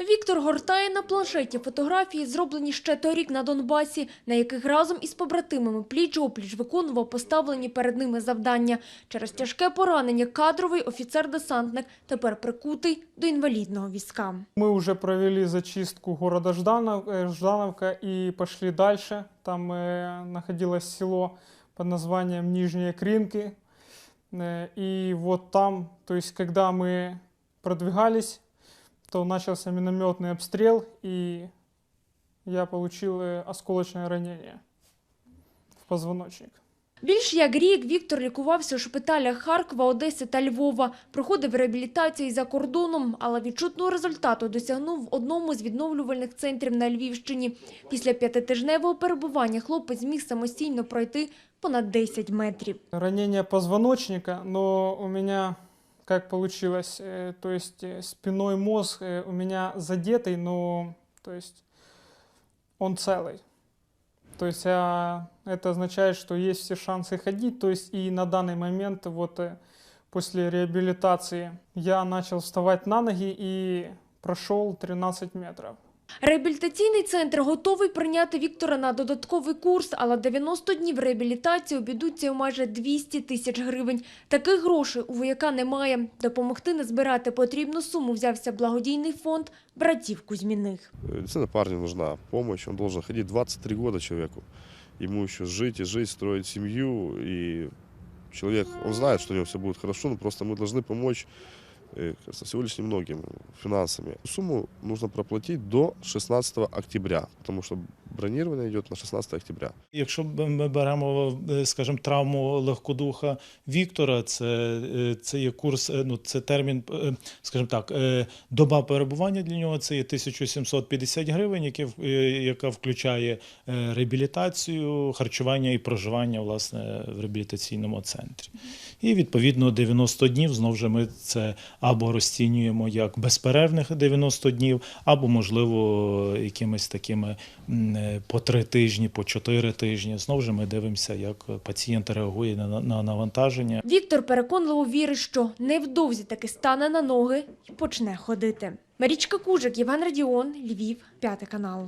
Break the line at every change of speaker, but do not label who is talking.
Віктор гортає на планшеті фотографії, зроблені ще торік на Донбасі, на яких разом із побратимами пліч-опліч виконував поставлені перед ними завдання. Через тяжке поранення кадровий офіцер-десантник тепер прикутий до інвалідного візка.
Мы уже провели зачистку города Жданов, э, Ждановка и пошли дальше. Там э, находилось село под названием Нижние Кринки. Э, и вот там, то есть когда мы продвигались, то начался минометный обстрел, и я получил э, осколочное ранение в позвоночник.
Більш як рік Віктор лікувався у шпиталях Харкова, Одеси та Львова. Проходив реабілітацію за кордоном, але відчутного результату досягнув в одному з відновлювальних центрів на Львівщині. Після п'ятитижневого перебування хлопець зміг самостійно пройти понад 10 метрів.
ранение позвоночника, но у меня как получилось, э, то есть э, спиной мозг э, у меня задетый, но то есть он целый. То есть а, это означает, что есть все шансы ходить. То есть и на данный момент вот после реабилитации я начал вставать на ноги и прошел 13 метров.
Реабілітаційний центр готовий прийняти Віктора на додатковий курс, але 90 днів реабілітації обійдуться у майже 200 тисяч гривень. Таких грошей у вояка немає. Допомогти назбирати потрібну суму взявся благодійний фонд братів Кузьміних.
Э, Действительно, парню нужна помощь. Он должен ходить 23 года человеку. Ему еще жить и жить, строить семью. И человек, он знает, что у него все будет хорошо, но просто мы должны помочь э, кажется, всего лишь немногим финансами. Сумму нужно проплатить до 16 октября, потому что бронирование идет на 16 октября.
Якщо ми беремо, е, скажімо, травму легкодуха Віктора, це, е, це є курс, е, ну це термін, скажімо так, доба перебування для нього це є 1750 гривень, які, яка включає реабілітацію, харчування і проживання власне в реабілітаційному центрі. І відповідно 90 днів знову ж ми це або розцінюємо як безперервних 90 днів, або можливо якимись такими по три тижні, по чотири тижні. Знову ж ми дивимося, як пацієнт реагує на навантаження.
Віктор переконливо вірить, що невдовзі таки стане на ноги і почне ходити. Марічка Кужик, Іван Радіон, Львів, п'ятий канал.